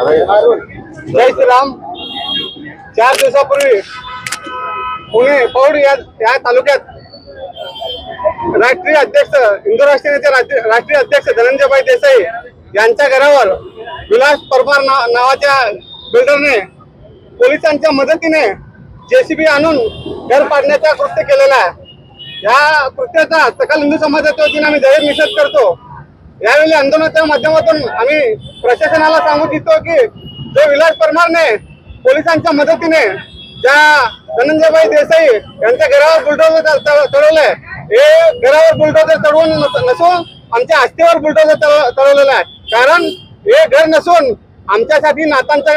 जय श्रीराम. चार दिवसापूर्वी पुणे पौड या या तालुक्यात राष्ट्रीय अध्यक्ष हिंदू राष्ट्रीय नेते राष्ट्रीय अध्यक्ष धनंजयभाई देसाई यांच्या घरावर विलास परमार ना- नावाच्या बिल्डरने पोलिसांच्या मदतीने जेसीबी आणून घर पाडण्याचा कृत्य केलेला आहे. या कृत्याचा सकल हिंदू समाजाच्या वतीने आम्ही जाहीर निषेध करतो. यावेळी आंदोलनाच्या माध्यमातून आम्ही प्रशासनाला सांगू इच्छितो की जो विलास परमारने पोलिसांच्या मदतीने ज्या धनंजयभाई देसाई यांच्या घरावर बुलडोजर चढवलंय हे घरावर बुलडोजर चढवून नस- नसून आमच्या आस्थेवर बुलडोजर चढ- चढवलेलं आहे. कारण हे घर नसून आमच्यासाठी नातांचा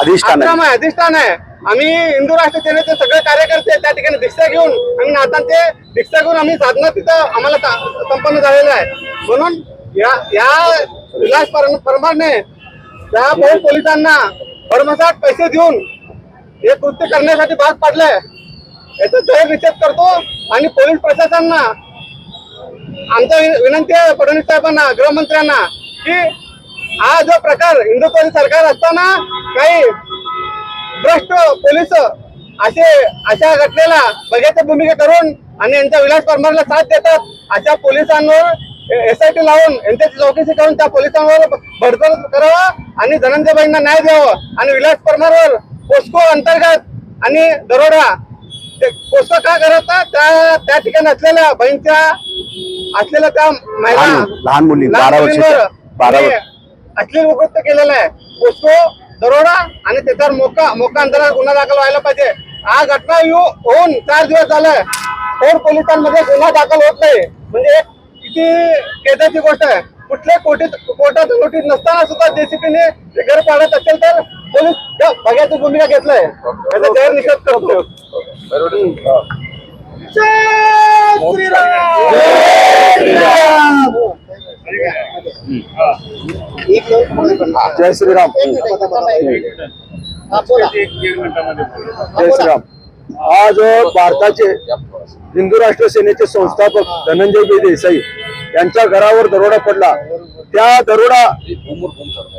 अधिष्ठान आहे अधिष्ठान आहे. आम्ही हिंदू राष्ट्र सेनेचे सगळे कार्यकर्ते त्या ठिकाणी दीक्षा घेऊन आम्ही नातांचे दीक्षा घेऊन आम्ही साधना तिथं आम्हाला संपन्न झालेलं आहे. म्हणून या या विलास पर- परमारने त्या बहु पोलिसांना भरमसाठ पैसे देऊन हे कृत्य करण्यासाठी भाग पाडलंय. याचा जय निषेध करतो आणि पोलीस प्रशासनांना आमचा विनंती आहे फडणवीस साहेबांना गृहमंत्र्यांना की हा जो प्रकार हिंदुत्वादी सरकार असताना काही भ्रष्ट पोलीस असे अशा घटनेला बघ्याची भूमिका करून आणि यांच्या विलास परमारला साथ देतात अशा पोलिसांवर एस आय टी लावून यांच्याची चौकशी करून त्या पोलिसांवर बडतर्फ करावा आणि धनंजयबाईंना न्याय द्यावा आणि विलास परमारवर पोस्को अंतर्गत आणि दरोडा. ते पोस्को का करत त्या त्या ठिकाणी असलेल्या बहीणच्या असलेल्या त्या महिला लहान- मुलींवर अश्लील वृत्त केलेलं आहे. पोस्को दरोडा आणि त्याच्यावर मोका मोका अंतरावर गुन्हा दाखल व्हायला पाहिजे. हा घटना होऊन चार दिवस झालाय कोण पोलिसांमध्ये गुन्हा दाखल होत नाही. म्हणजे किती खेदाची गोष्ट आहे. कुठल्या कोटीत कोर्टात नोटीस नसताना सुद्धा जेसीपीने घर पाडत असेल तर पोलीस त्या बघ्याची भूमिका घेतलाय. याचा जाहीर निषेध करतो श्रीराम! जय श्रीराम. जय श्रीराम. आज भारताचे हिंदू राष्ट्र सेनेचे संस्थापक धनंजय देसाई यांच्या घरावर दरोडा पडला. त्या दरोडा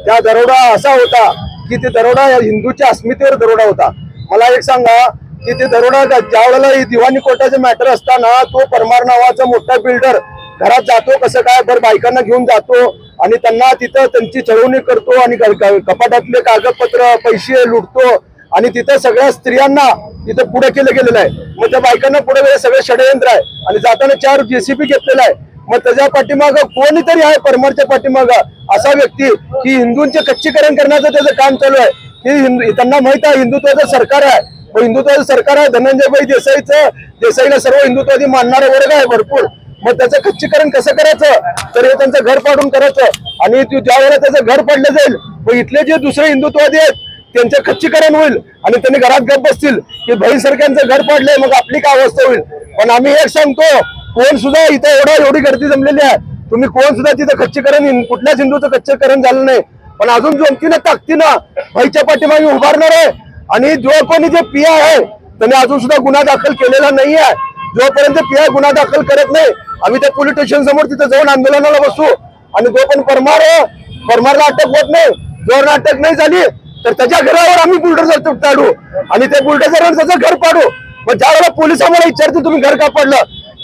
त्या दरोडा असा होता की ते दरोडा या हिंदूच्या अस्मितेवर दरोडा होता. मला एक सांगा की ते दरोडा ज्या वेळेला ही दिवाणी कोर्टाचे मॅटर असताना तो परमार नावाचा मोठा बिल्डर घरात जातो कसं काय बरं बायकांना घेऊन जातो आणि त्यांना तिथं त्यांची चळवणी करतो आणि कपाटातले कागदपत्र पैसे लुटतो आणि तिथं सगळ्या स्त्रियांना तिथं पुढे केलं गेलेलं आहे. मग त्या बायकांना पुढे गेलं सगळं षडयंत्र आहे. आणि जाताना चार जेसीबी घेतलेला आहे. मग त्याच्या पाठीमाग कोणीतरी आहे परमारच्या पाठीमाग? असा व्यक्ती की हिंदूंचे कच्चीकरण करण्याचं त्याचं काम चालू आहे. की हिंदू त्यांना माहीत आहे हिंदुत्वाचं सरकार आहे. मग हिंदुत्वाचं सरकार आहे धनंजयभाई देसाईचं देसाईला सर्व हिंदुत्वादी मानणारा वर्ग आहे भरपूर. मग त्याचं खच्चीकरण कसं करायचं? तर हे त्यांचं घर पाडून करायचं. आणि ज्या वेळेला त्याचं घर पडलं जाईल मग इथले जे दुसरे हिंदुत्ववादी आहेत त्यांचं खच्चीकरण होईल आणि त्यांनी घरात गप बसतील की बहीणसारख्यांचं घर पडलंय मग आपली काय अवस्था होईल? पण आम्ही एक सांगतो कोण सुद्धा इथं एवढा एवढी गर्दी जमलेली आहे. तुम्ही कोण सुद्धा तिथं खच्चीकरण कुठल्याच हिंदूचं खच्चीकरण झालं नाही. पण अजून जोमतीनं ताकदीनं भाईच्या पाठीमागे उभारणार आहे आणि जो कोणी जे पिया आहे त्याने अजून सुद्धा गुन्हा दाखल केलेला नाही आहे जोपर्यंत पिया गुन्हा दाखल करत नाही आम्ही त्या पोलीस स्टेशन समोर तिथे जाऊन आंदोलनाला बसू. आणि जो पण परमार आहे परमारला अटक होत नाही जोर अटक नाही झाली तर त्याच्या घरावर आम्ही बुलडोजर काढू. आणि त्या बुलडोजरवर त्याचं घर पाडू. मग ज्या वेळेला पोलीस आम्हाला विचारते तुम्ही घर का पडलं?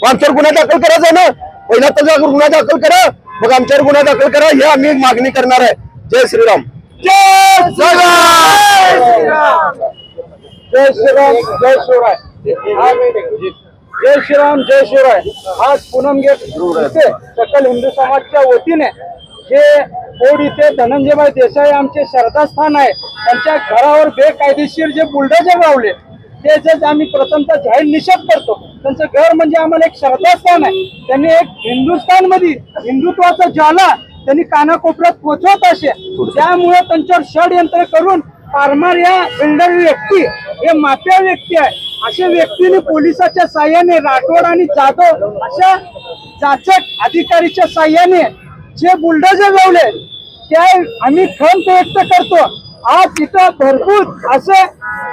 मग आमच्यावर गुन्हा दाखल करायचा ना पहिला त्याच्यावर गुन्हा दाखल करा. मग आमच्यावर गुन्हा दाखल करा ही आम्ही मागणी करणार आहे. जय श्रीराम. जय श्रीराम. जय श्रीराम. जय शिवराय जय श्रीराम जय शिवराय. आज पूनम गेट इथे सकल हिंदू समाजच्या वतीने जे बोर्ड इथे धनंजयभाई देसाई आमचे श्रद्धास्थान आहे त्यांच्या घरावर बेकायदेशीर जे बुलडोजर लावले त्याचे आम्ही प्रथमतः जाहीर निषेध करतो त्यांचं घर म्हणजे आम्हाला एक श्रद्धास्थान आहे. त्यांनी एक हिंदुस्थानमध्ये हिंदुत्वाचा ज्वाला त्यांनी कानाकोपऱ्यात पोचवत असे. त्यामुळे त्यांच्यावर षडयंत्र करून पारमार या बिल्डर व्यक्ती हे माफिया व्यक्ती आहे. अशा व्यक्तीने पोलिसाच्या साह्याने राठोड आणि जाधव अशा जाचक अधिकारीच्या साह्याने जे बुलडोजर लावले त्या आम्ही खंत व्यक्त करतो. आज इथं भरपूर असे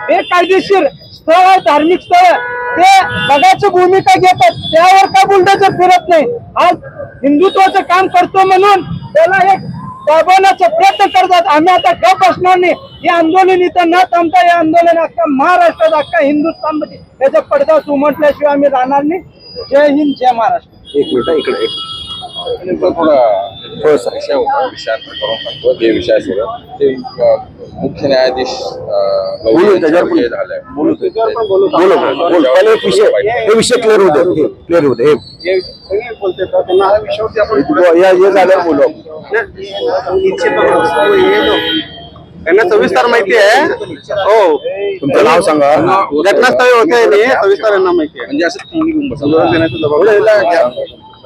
बेकायदेशीर स्थळ आहे धार्मिक स्थळ ते बघायची भूमिका घेतात. त्यावर का बुलडोजर फिरत नाही. आज हिंदुत्वाचं काम करतो म्हणून त्याला एक दाबवण्याचा प्रयत्न करतात आम्ही आता गप बसणार नाही? हे आंदोलन इथं न थांबता हे आंदोलन अख्खा महाराष्ट्रात अख्खा हिंदुस्थानमध्ये. याचा पडदा उमटल्याशिवाय आम्ही राहणार नाही. जय हिंद जय महाराष्ट्र. एक मिनिट इकडे एक नेमकं थोडा विषय होता विषयांतर करून सांगतो. ते विषय सगळं ते अं, मुख्य न्यायाधीश बोलू त्याच्यावर झालाय बोलू. विषय हे विषय क्लिअर होऊ दे. क्लिअर होऊ दे. हे. हे सगळे बोलते तर त्यांना विषयावरती आपण झाल्यावर बोलू. त्यांना सविस्तर माहिती आहे. हो. तुमचं नाव सांगा. घटनास्थळी होते नाही सविस्तर यांना माहिती आहे. म्हणजे असं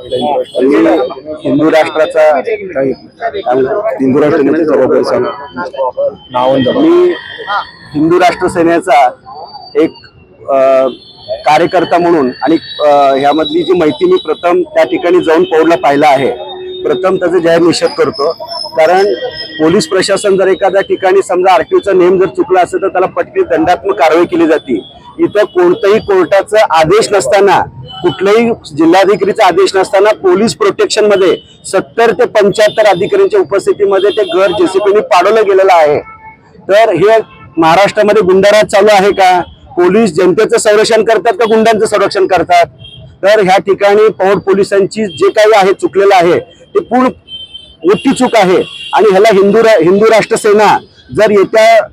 हिंदू राष्ट्राचा काही हिंदू राष्ट्र जबाबदारी सांग. मी हिंदू राष्ट्र सेनेचा एक कार्यकर्ता म्हणून आणि ह्यामधली जी माहिती मी प्रथम त्या ठिकाणी जाऊन पौरला पाहिला आहे. प्रथम त्याचा जाहीर निषेध करतो. कारण पोलीस प्रशासन जर एखाद्या ठिकाणी समजा आरटीओचा नेम जर चुकला असेल तर त्याला पटकी दंडात्मक कारवाई केली जाते. इथं कोणताही कोर्टाचा आदेश नसताना कुठल्याही जिल्हाधिकारीचा आदेश नसताना पोलीस प्रोटेक्शनमध्ये सत्तर ते पंच्याहत्तर अधिकाऱ्यांच्या उपस्थितीमध्ये ते घर जेसीपीने पाडवलं गेलेलं आहे. तर हे महाराष्ट्रामध्ये गुंडाराज चालू आहे का? पोलीस जनतेचं संरक्षण करतात का गुंडांचं संरक्षण करतात? तर ह्या ठिकाणी पौर पोलिसांची जे काही आहे चुकलेलं आहे ते पूर्ण मोठी चूक आहे. आणि ह्याला हिंदू रा- हिंदू राष्ट्र सेना जर येत्या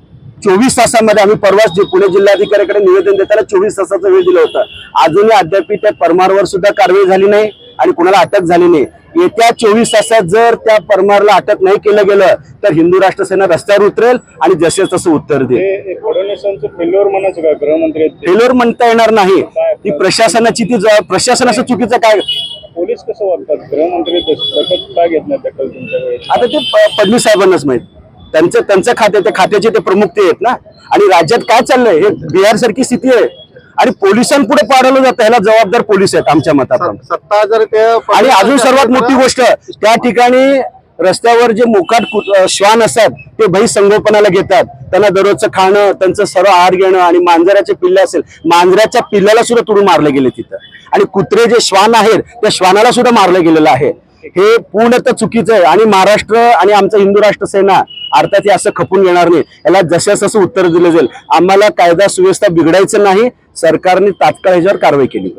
चोवीस तासामध्ये आम्ही परवाच जे पुणे जिल्हाधिकाऱ्याकडे निवेदन देताना चोवीस तासाचा वेळ दिला होता. अजूनही अद्याप त्या परमारवर सुद्धा कारवाई झाली नाही आणि कुणाला अटक झाली नाही. येत्या चोवीस तासात जर त्या परमारला अटक नाही केलं गेलं तर हिंदू राष्ट्र सेना रस्त्यावर उतरेल आणि जसे तसं उत्तर देईल. फेल्युअर म्हणता येणार नाही. ती प्रशासनाची ती प्रशासनाचं चुकीचं काय? पोलीस कसं वागतात? गृहमंत्री का घेत नाही दखल तुमच्याकडे आता ते फडणवीस साहेबांनाच माहीत. त्यांचं त्यांचं खाते त्या खात्याचे ते प्रमुख ते आहेत ना. आणि राज्यात काय चाललंय? हे बिहार सारखी स्थिती आहे. आणि पोलिसांपुढे पाडवलं जातं ह्याला जबाबदार पोलीस आहेत आमच्या मताप्रमाणे. सत्ता जर ते आणि अजून सर्वात मोठी गोष्ट त्या ठिकाणी रस्त्यावर जे मोकाट श्वान असतात ते भाई संगोपनाला घेतात. त्यांना दररोजचं खाणं त्यांचं सर्व आहार घेणं आणि मांजराचे पिल्ले असेल मांजराच्या पिल्ल्याला सुद्धा तुडून मारले गेले तिथं. आणि कुत्रे जे श्वान आहेत त्या श्वानाला सुद्धा मारलं गेलेलं आहे. हे पूर्णतः चुकीचं आहे. आणि महाराष्ट्र आणि आमचं हिंदू राष्ट्र सेना अर्थात हे असं खपून येणार नाही. याला जसं तसं उत्तर दिलं जाईल. आम्हाला कायदा सुव्यवस्था बिघडायचं नाही. सरकारने तात्काळ ह्याच्यावर कारवाई केली.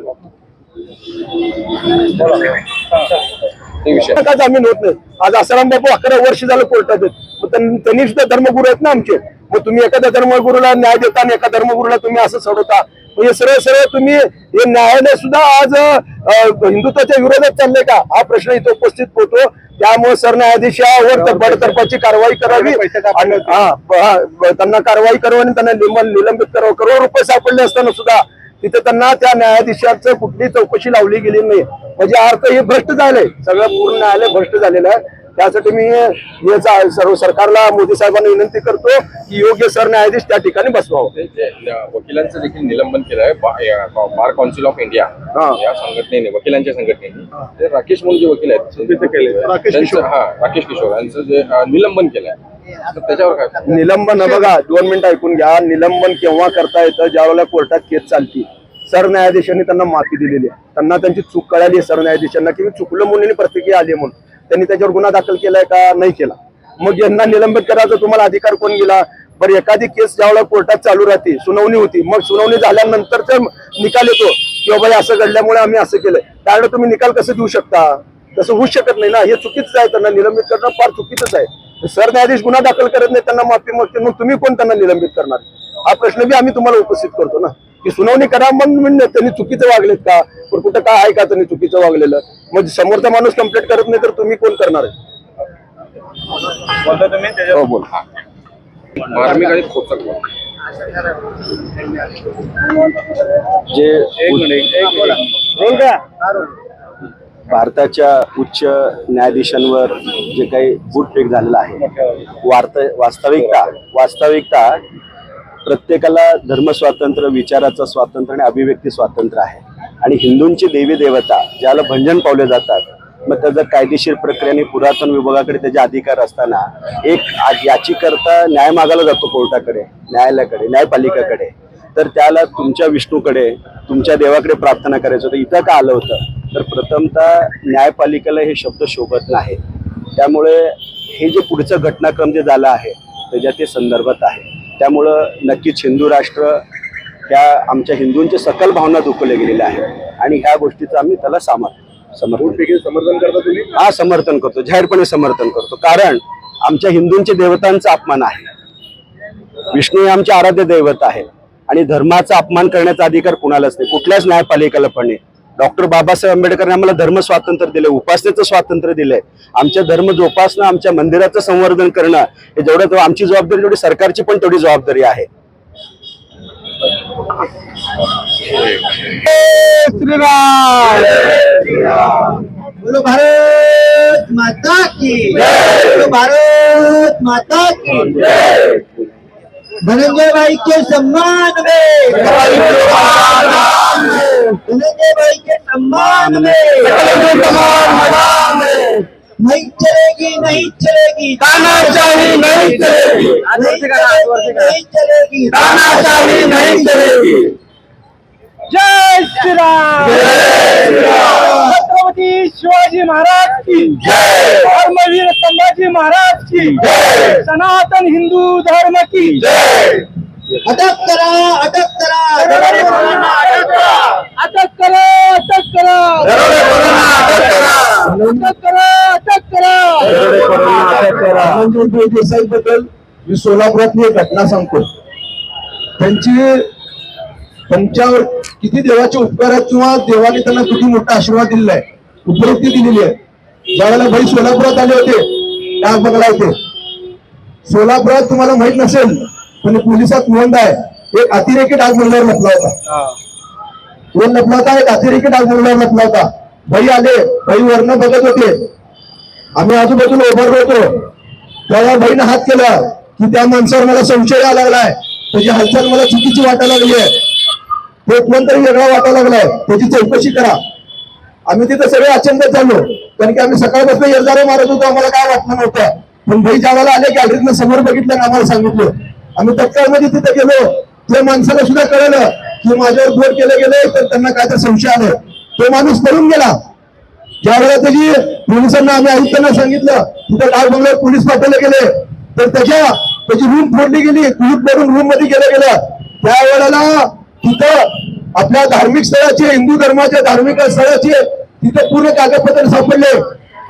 विषय. का जामीन होत नाही. आज आसाराम बापू अकरा वर्ष झालं कोर्टात आहेत. त्यांनी सुद्धा धर्मगुरू आहेत ना आमचे. मग तुम्ही एखाद्या धर्मगुरूला न्याय देता आणि एका धर्मगुरूला तुम्ही असं सोडवता. म्हणजे सरळ सरळ तुम्ही हे न्यायालय सुद्धा आज हिंदुत्वाच्या विरोधात चाललंय का? हा प्रश्न इथं उपस्थित होतो. त्यामुळे सरन्यायाधीशावर तर बडतर्फाची कारवाई करावी. आणि हा हा, त्यांना कारवाई करावी आणि त्यांना निलंबित करावं. करोड रुपये सापडले असताना सुद्धा तिथे त्यांना त्या न्यायाधीशाचं कुठली चौकशी लावली गेली नाही. म्हणजे अर्थ हे भ्रष्ट झालंय. सगळं पूर्ण न्यायालय भ्रष्ट झालेलं आहे. त्यासाठी मी याचा सर्व सरकारला मोदी साहेबांना विनंती करतो की योग्य सरन्यायाधीश त्या ठिकाणी बसवावं. वकिलांचं देखील निलंबन केलंय. बा- या- बार काउन्सिल ऑफ इंडिया हा. या संघटनेने वकिलांच्या संघटनेने. राकेश म्हणून जे वकील आहेत राकेश किशोर. हा राकेश किशोर. यांचं जे निलंबन त्याच्यावर काय निलंबन बघा दोन मिनिटं ऐकून घ्या. निलंबन केव्हा करता येतं? ज्या वेळेला कोर्टात केस चालती. सरन्यायाधीशांनी त्यांना माफी दिलेली आहे. त्यांना त्यांची चूक कळाली आहे सरन्यायाधीशांना की मी चुकलं म्हणून प्रतिक्रिया आली आहे म्हणून. त्यांनी त्याच्यावर गुन्हा दाखल केलाय का नाही केला? मग यांना निलंबित करायचा तुम्हाला अधिकार कोण दिला? बरं एखादी केस ज्यावेळेला कोर्टात चालू राहते सुनावणी होती मग सुनावणी झाल्यानंतरचा निकाल येतो किंवा बाई असं घडल्यामुळे आम्ही असं केलंय. त्यावेळेला तुम्ही निकाल कसं देऊ शकता? तसं होऊ शकत नाही ना? हे चुकीचं आहे त्यांना. निलंबित करणं फार चुकीचंच आहे. सरन्यायाधीश गुन्हा दाखल करत नाही त्यांना माफी मागते मग तुम्ही कोण त्यांना निलंबित करणार? हा प्रश्न बी आम्ही तुम्हाला उपस्थित करतो ना? की सुनावणी करा मग म्हणजे त्यांनी चुकीचं वागलेत का? पण कुठं काय आहे का त्यांनी चुकीचं वागलेलं? मग समोरचा माणूस कंप्लेंट करत नाही तर तुम्ही कोण करणार आहे? हो बोल. जे भारताच्या उच्च न्यायाधीशांवर जे काही बूटफेक झालेलं आहे वार्त वास्तविकता वास्तविकता प्रत्येकाला धर्मस्वातंत्र्य विचाराचं स्वातंत्र्य आणि अभिव्यक्ती स्वातंत्र्य आहे. आणि हिंदूंची देवी देवता ज्याला भंजन पावले जातात मग त्याचं कायदेशीर प्रक्रियेने पुरातन विभागाकडे त्याचे अधिकार असताना एक याचीकरता याचीकर्ता न्याय मागायला जातो कोर्टाकडे न्यायालयाकडे न्यायपालिकाकडे. तर त्याला तुमच्या विष्णूकडे तुमच्या देवाकडे प्रार्थना करायचं होतं इथं का आलं होतं? तर प्रथमतः न्यायपालिकेला हे शब्द शोभत नाही. त्यामुळे हे जे पुढचं घटनाक्रम जे झालं आहे त्याच्या ते संदर्भात आहे. त्यामुळं नक्कीच हिंदू राष्ट्र ह्या आमच्या हिंदूंच्या सकल भावना दुखवल्या गेलेल्या आहेत आणि ह्या गोष्टीचं आम्ही त्याला सामर समर्थन समर्थन करता तुम्ही? हा समर्थन करतो. जाहीरपणे समर्थन करतो. कारण आमच्या हिंदूंच्या देवतांचा अपमान आहे. विष्णू हे आमचे आराध्य दैवत आहे. आणि धर्माचा अपमान करण्याचा अधिकार कुणालाच नाही. कुठल्याच न्यायपालिकेला पण नाही. डॉक्टर बाबासाहेब आंबेडकरांनी आम्हाला धर्म स्वातंत्र्य दिले उपासनेचं स्वातंत्र्य दिलंय. आमच्या धर्म जोपासणं आमच्या मंदिराचं संवर्धन करणं हे जेवढं आमची जबाबदारी तेवढी सरकारची पण तेवढी जबाबदारी आहे. बोलो भारत माता की बोलो भारत माता की धनंजय भाई के सम्मान में। धनंजय भाई के सम्मान में। नहीं चलेगी नहीं चलेगी। नहीं चलेगी। नहीं चलेगी नहीं चलेगी। तानाशाही नहीं चलेगी। जय श्री राम। शिवाजी महाराज की धर्मवीर संभाजी महाराज की सनातन हिंदू धर्म की अटक करा अटक करा! अटक करा अटक करा! अटक करा! अटक करा धनंजय देसाई बद्दल मी सोलापुरातली एक घटना सांगतो. त्यांची त्यांच्यावर किती देवाचे उपकार आहेत किंवा देवाने त्यांना किती मोठा आशीर्वाद दिलेला आहे उपलब्धी दिलेली आहे. ज्यावेळेला भाई सोलापुरात आले होते डाक बघला होते सोलापुरात तुम्हाला माहीत नसेल पण पोलिसात नोंद आहे. एक अतिरेकी डाग बंगल्यावर लपला होता. कोण लपला होता एक अतिरेकी डाग बंगल्यावर लपला होता. भाई आले भाई वरनं बघत होते. आम्ही आजूबाजूला उभारलो होतो. तेव्हा भाईनं हात केला की त्या माणसावर मला संशय यायला लागलाय. त्याची हालचाल मला चुकीची वाटायला लागली आहे. ते कोणतरी वेगळा वाटायला लागलाय. त्याची चौकशी करा. आम्ही तिथे सगळे अचंबत झालो. कारण की आम्ही सकाळपासून येरदारे मारत होतो आम्हाला काय वाटलं नव्हतं. पण भाई ज्यावेळेला आले गॅलरीतनं समोर बघितलं आणि आम्हाला सांगितलं. आम्ही तत्काळमध्ये तिथे गेलो. त्या माणसाला सुद्धा कळलं की माझ्यावर बोट केलं गेले तर त्यांना काय तर संशय आलं. तो माणूस पळून गेला. ज्या वेळेला त्याची पोलिसांना आम्ही आयुक्तांना सांगितलं तिथं लाल बंगल्यावर पोलीस पाठवले गेले. तर त्याच्या त्याची रूम फोडली गेली. कुलूप भरून रूममध्ये गेलं गेलं. त्या वेळेला तिथं आपल्या धार्मिक स्थळाचे हिंदू धर्माच्या धार्मिक स्थळाचे तिथे पूर्ण कागदपत्र सापडले.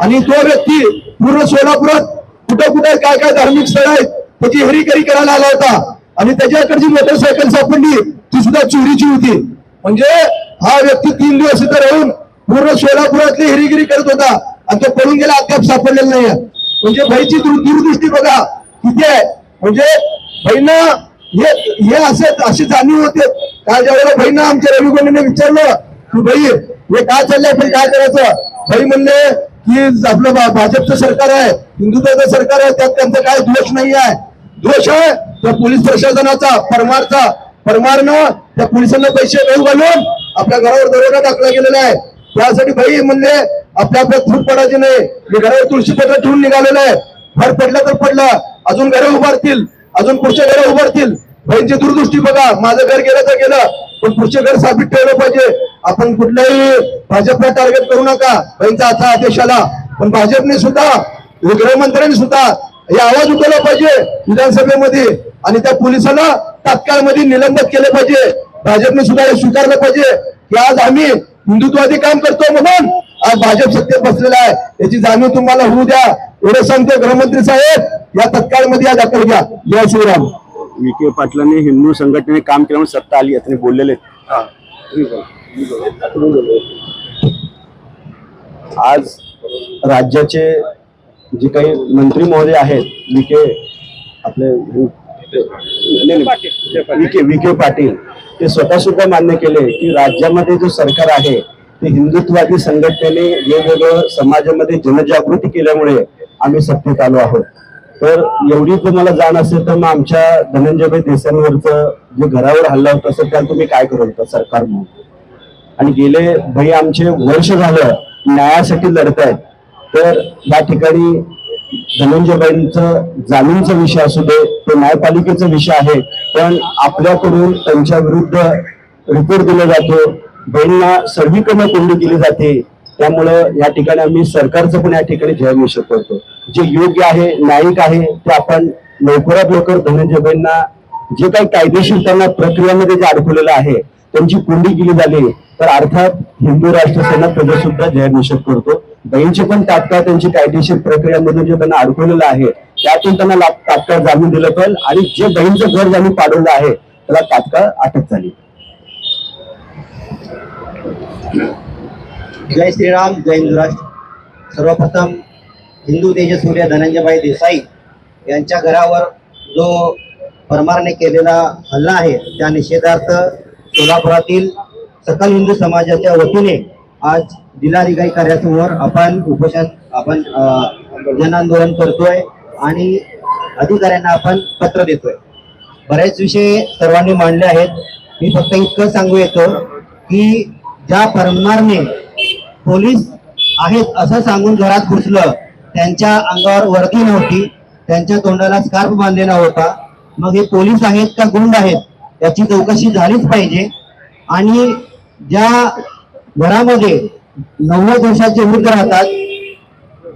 आणि तो व्यक्ती पूर्ण सोलापुरात कुठं कुठं काय काय धार्मिक स्थळ आहेत त्याची हेरीकरी करायला आला होता. आणि त्याच्याकडची मोटरसायकल सापडली ती सुद्धा चोरीची होती. म्हणजे हा व्यक्ती तीन दिवस इथं राहून पूर्ण सोलापुरातली हेरीगिरी करत होता. आणि तो पळून गेला अद्याप सापडलेला नाहीये. म्हणजे भाईची दूरदृष्टी बघा. तिथे म्हणजे भाईना हे हे असे अशी जाणीव होते. ज्या वेळेला बहिणं आमच्या रवी विचारलं की भाई हे काय चाललंय? आपण काय करायचं? भाई म्हणले की आपलं भाजपचं सरकार आहे हिंदुत्वाचं सरकार आहे त्यात त्यांचा काय दोष नाही आहे. दोष आहे त्या पोलीस प्रशासनाचा परमारचा. परमारनं त्या पोलिसांना पैसे देऊ घालून आपल्या घरावर दरोडा टाकला गेलेला आहे. त्यासाठी भाई म्हणले आपल्या आपल्या थूप पडायचे नाही. मी घरावर तुळशी पत्र ठेवून निघालेलं आहे. भर पडलं तर पडलं. अजून घरं उभारतील. अजून पुढच्या घरं उभारतील भाईंची दूरदृष्टी बघा. माझं घर गेलं तर गेलं. पण पुढचे घर साबित ठेवलं पाहिजे. आपण कुठल्याही भाजपला टार्गेट करू नका. भाईंचा आता आदेश आला. पण भाजपने सुद्धा गृहमंत्र्यांनी सुद्धा हे आवाज उठवला पाहिजे विधानसभेमध्ये. आणि त्या पोलिसाला तात्काळमध्ये निलंबित केले पाहिजे. भाजपने सुद्धा हे स्वीकारलं पाहिजे. की आज आम्ही हिंदुत्वादी काम करतो म्हणून आज भाजप सत्तेत बसलेला आहे. याची जाणीव तुम्हाला होऊ द्या. एवढं सांगतो गृहमंत्री साहेब या तत्काळमध्ये या दाखल घ्या. जय श्रीराम. विखे पाटलांनी हिंदू संघटनेने काम केल्यामुळे सत्ता आली असं बोललेले आज राज्याचे जे काही मंत्री महोदय आहेत विखे आपले विखे विखे पाटील ते स्वतः सुद्धा मान्य केले की राज्यामध्ये जो सरकार आहे ते हिंदुत्वादी संघटनेने वेगवेगळं समाजामध्ये जनजागृती केल्यामुळे आम्ही सत्तेत आलो आहोत. तर एवढी तुम्हाला जाण असेल तर मग आमच्या धनंजयभाई देसाईंवरचं जे घरावर हल्ला होता असेल त्याला तुम्ही काय करत होता सरकार म्हणून? आणि गेले भाई आमचे वर्ष झालं न्यायासाठी लढतायत तर या ठिकाणी धनंजयबाईंचं जामीनचा विषय असू दे तो न्यायपालिकेचा विषय आहे पण आपल्याकडून त्यांच्या विरुद्ध रिपोर्ट दिला जातो. बहिणींना सर्वीकडनं कोंडी केली जाते. त्यामुळं या ठिकाणी आम्ही सरकारचं पण या ठिकाणी जयमिशन करतो जे योग्य आहे न्यायिक आहे ते आपण लवकरात लवकर धनंजयबाईंना जे काही कायदेशीर त्यांना प्रक्रियामध्ये जे अडकवलेलं आहे त्यांची कोंडी केली झाली तर अर्थात हिंदू राष्ट्र सेना त्याचा सुद्धा जाहीर करतो बहीणचे पण तात्काळ त्यांची कायदेशीर प्रक्रियामधून जे त्यांना अडकवलेलं आहे त्यातून त्यांना तात्काळ जामीन दिलं पाहिजे आणि जे बहीणचं घर ज्यांनी पाडवलं आहे त्याला तात्काळ अटक झाली. जय श्रीराम जय हिंदू राष्ट्र सर्वप्रथम हिंदू तेजसूर्य धनंजयभाई देसाई यांच्या घरावर जो परमारने केलेला हल्ला आहे त्या निषेधार्थ सोलापुरातील सकल हिंदू समाजाच्या वतीने आज जिल्हाधिकारी कार्यासमोर आपण उपोषण आपण जनआंदोलन करतोय आणि अधिकाऱ्यांना आपण पत्र देतोय. बरेच विषय सर्वांनी मांडले आहेत. मी फक्त इतकं सांगू येतो की ज्या परमारने पोलीस आहेत असं सांगून घरात घुसलं. त्यांच्या अंगावर वर्दी नव्हती. त्यांच्या तोंडाला स्कार्फ बांधलेला होता. मग हे पोलीस आहेत का गुंड आहेत याची चौकशी झालीच पाहिजे. आणि ज्या घरामध्ये नव्वद वर्षाचे वृद्ध राहतात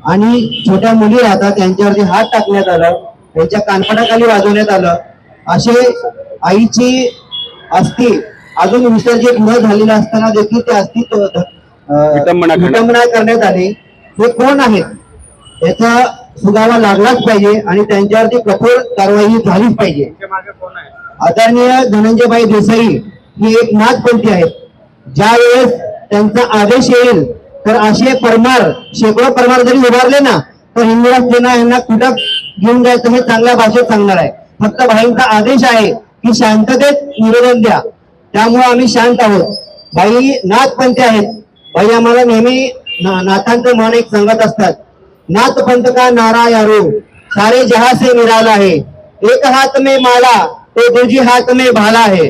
आणि छोट्या मुली राहतात त्यांच्यावरती हात टाकण्यात आलं त्यांच्या कानपटाखाली वाजवण्यात आलं असे आईची अस्थि अजून विसर्जित न झालेलं असताना देखील ते अस्थि विटंबना करण्यात- आली. हे कोण आहेत? याचा सुगावा लागलाच पाहिजे आणि त्यांच्यावरती कठोर कारवाई झालीच पाहिजे. आदरणीय धनंजयभाई देसाई ही एक नाथपंथी आहेत. ज्या वेळेस त्यांचा आदेश येईल तर असे परमार शेकडो परमार जरी उभारले ना तर हिंदुराज सेना यांना कुठं घेऊन जायचं हे चांगल्या भाषेत सांगणार आहे. फक्त भाईंचा आदेश आहे की शांततेत निवेदन द्या. त्यामुळे आम्ही शांत आहोत. भाई नाथपंथी आहेत. भाई आम्हाला नेहमी ना- नाथांचं मन एक सांगत असतात नाथ पंथ का नारा यारो सारे जहां से निराला आहे. एक हात मे माला तो दुजी हात मे भाला है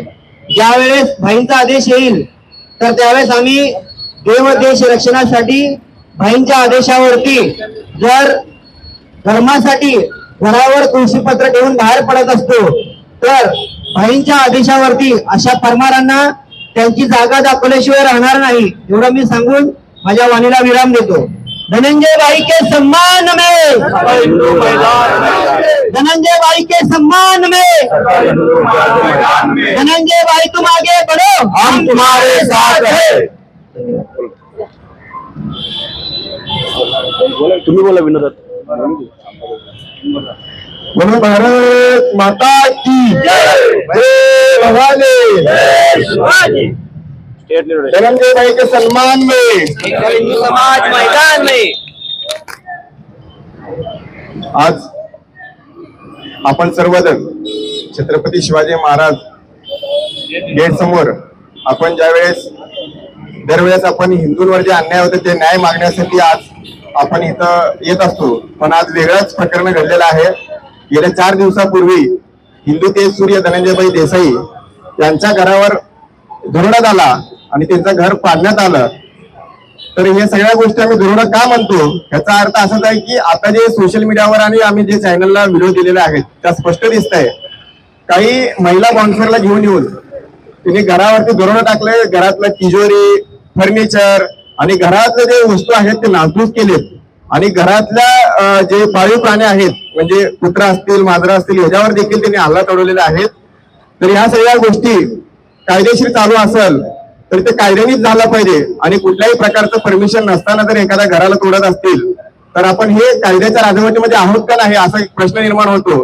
ज्यावेळेस भाईंचा आदेश येईल तर त्यावेळेस आम्ही देव देश रक्षणासाठी भाईंच्या आदेशावरती जर धर्मासाठी घरावर तुळशीपत्र ठेवून बाहेर पडत असतो तर भाईंच्या आदेशावरती अशा परमारांना त्यांची जागा दाखवल्याशिवाय राहणार नाही. एवढं मी सांगून माझ्या वाणीला विराम देतो. धनंजय भाई के सम्मान में. धनंजय भाई के सम्मान में. धनंजय भाई तुम आगे बढ़ो हम तुम्हारे साथ हैं. तुम्ही बोला विनोदात. बोलो भारत माता की जय. जय. भवानी धनंजय भाई के सम्मान में समाज मैदान में। आज आपण सर्वजण छत्रपती शिवाजी महाराज गेट समोर आपण ज्यावेळेस दरवेळेस आपण हिंदूंवर जे अन्याय होते ते न्याय मागण्यासाठी आज आपण इथं येत असतो. पण आज वेगळंच प्रकरण घडलेलं आहे. गेल्या चार दिवसापूर्वी हिंदू तेज सूर्य धनंजयभाई देसाई यांच्या घरावर धोरणात आला आणि त्यांचं घर पाडण्यात आलं. तर हे सगळ्या गोष्टी आम्ही दुर्ड का म्हणतो? याचा अर्थ असाच आहे की आता जे सोशल मीडियावर आणि आम्ही जे चॅनलला व्हिडिओ दिलेले आहेत त्या स्पष्ट दिसत आहे काही महिला बॉन्सरला घेऊन येऊन तिने घरावरती धोरण टाकले घरातलं तिजोरी फर्निचर आणि घरातले जे वस्तू आहेत ते नासधूस केलेत. आणि घरातल्या जे पाळीव प्राणी आहेत म्हणजे कुत्रा असतील मांजरा असतील ह्याच्यावर देखील त्यांनी हल्ला चढवलेला आहेत तर ह्या सगळ्या गोष्टी कायदेशीर चालू असेल तर ते कायद्यानेच झालं पाहिजे. आणि कुठल्याही प्रकारचं परमिशन नसताना जर एखाद्या घराला तोडत असतील तर आपण हे कायद्याच्या राजवटीमध्ये आहोत का नाही असा एक प्रश्न निर्माण होतो.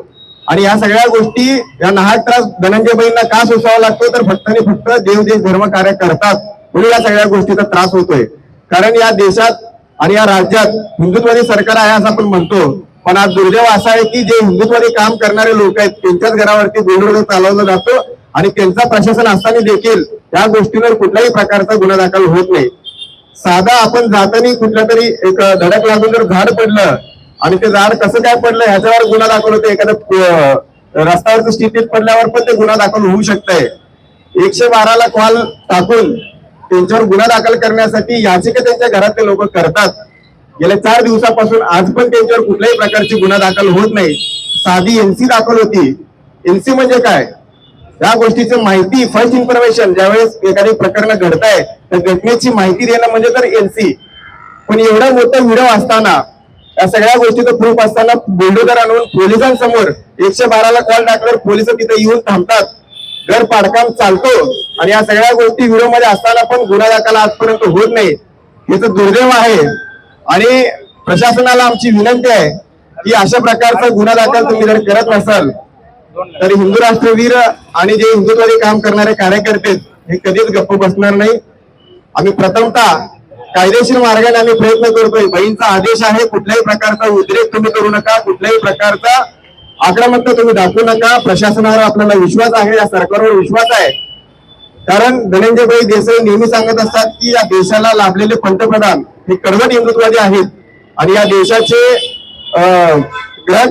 आणि या सगळ्या गोष्टी या नाहक त्रास धनंजयबाईंना का सोसावा लागतो? तर फक्त आणि फक्त देव देश धर्म कार्य करतात म्हणून या सगळ्या गोष्टीचा त्रास होतोय. कारण या देशात आणि या राज्यात हिंदुत्वादी सरकार आहे असं आपण म्हणतो. पण आज दुर्दैव असा आहे की जे हिंदुत्वादी काम करणारे लोक आहेत त्यांच्याच घरावरती गोंधळ चालवलं जातो आणि त्यांचा प्रशासन असताना देखील या गोष्टीवर कुठल्याही प्रकारचा गुन्हा दाखल होत नाही. साधा आपण जाताना कुठल्या तरी एक धडक लागून जर झाड पडलं आणि ते झाड कसं काय पडलं ह्याच्यावर गुन्हा दाखल होतो एखाद्या रस्त्यावरच्या स्थितीत पडल्यावर पण ते गुन्हा दाखल होऊ शकतंय. एकशे बाराला कॉल टाकून त्यांच्यावर गुन्हा दाखल करण्यासाठी याचिका त्यांच्या घरातले लोक करतात. गेल्या चार दिवसापासून आज पण त्यांच्यावर कुठल्याही प्रकारची गुन्हा दाखल होत नाही. साधी एनसी दाखल होती. एनसी म्हणजे काय? या गोष्टीची माहिती फर्स्ट इन्फॉर्मेशन ज्यावेळेस एखादी प्रकरण घडताय त्या घटनेची माहिती देणं म्हणजे तर एनसी पण एवढा मोठा व्हिडिओ असताना या सगळ्या गोष्टीचं प्रूफ असताना बुलडोजर आणून पोलिसांसमोर एकशे बाराला कॉल टाकल्यावर पोलीस तिथे येऊन थांबतात. घर पाडकाम चालतो आणि या सगळ्या गोष्टी विरोधमध्ये असताना पण गुन्हा दाखल आजपर्यंत होत नाही. याचं दुर्दैव आहे. आणि प्रशासनाला आमची विनंती आहे की अशा प्रकारचा गुन्हा दाखल तुम्ही जर करत नसाल तर हिंदू राष्ट्रवीर आणि जे हिंदुत्वादी काम करणारे कार्यकर्ते हे कधीच गप्प बसणार नाही. आम्ही प्रथमतः कायदेशीर मार्गाने आम्ही प्रयत्न करतोय. बहीणचा आदेश आहे कुठल्याही प्रकारचा उद्रेक तुम्ही करू नका कुठल्याही प्रकारचा आक्रमकता तुम्ही दाखवू नका. प्रशासनावर आपल्याला विश्वास आहे या सरकारवर विश्वास आहे. कारण धनंजयभाई देसाई नेहमी सांगत असतात की या देशाला लाभलेले पंतप्रधान हे कडवट हिंदुत्वादी आहेत. आणि या देशाचे अं, ग्रह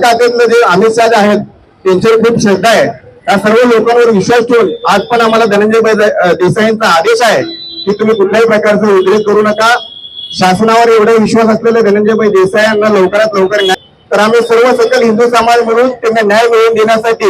जे अमित शाह आहेत त्यांच्यावर खूप श्रद्धा आहे. या सर्व लोकांवर विश्वास ठेवून आज पण आम्हाला धनंजयभाई देसाईंचा आदेश आहे की तुम्ही कुठल्याही प्रकारचा उद्रेक करू नका. शासनावर एवढा विश्वास असलेले धनंजयभाई देसाई यांना लवकरात लवकर न्याय तर आम्ही सर्व सकल हिंदू समाज म्हणून त्यांना न्याय मिळवून देण्यासाठी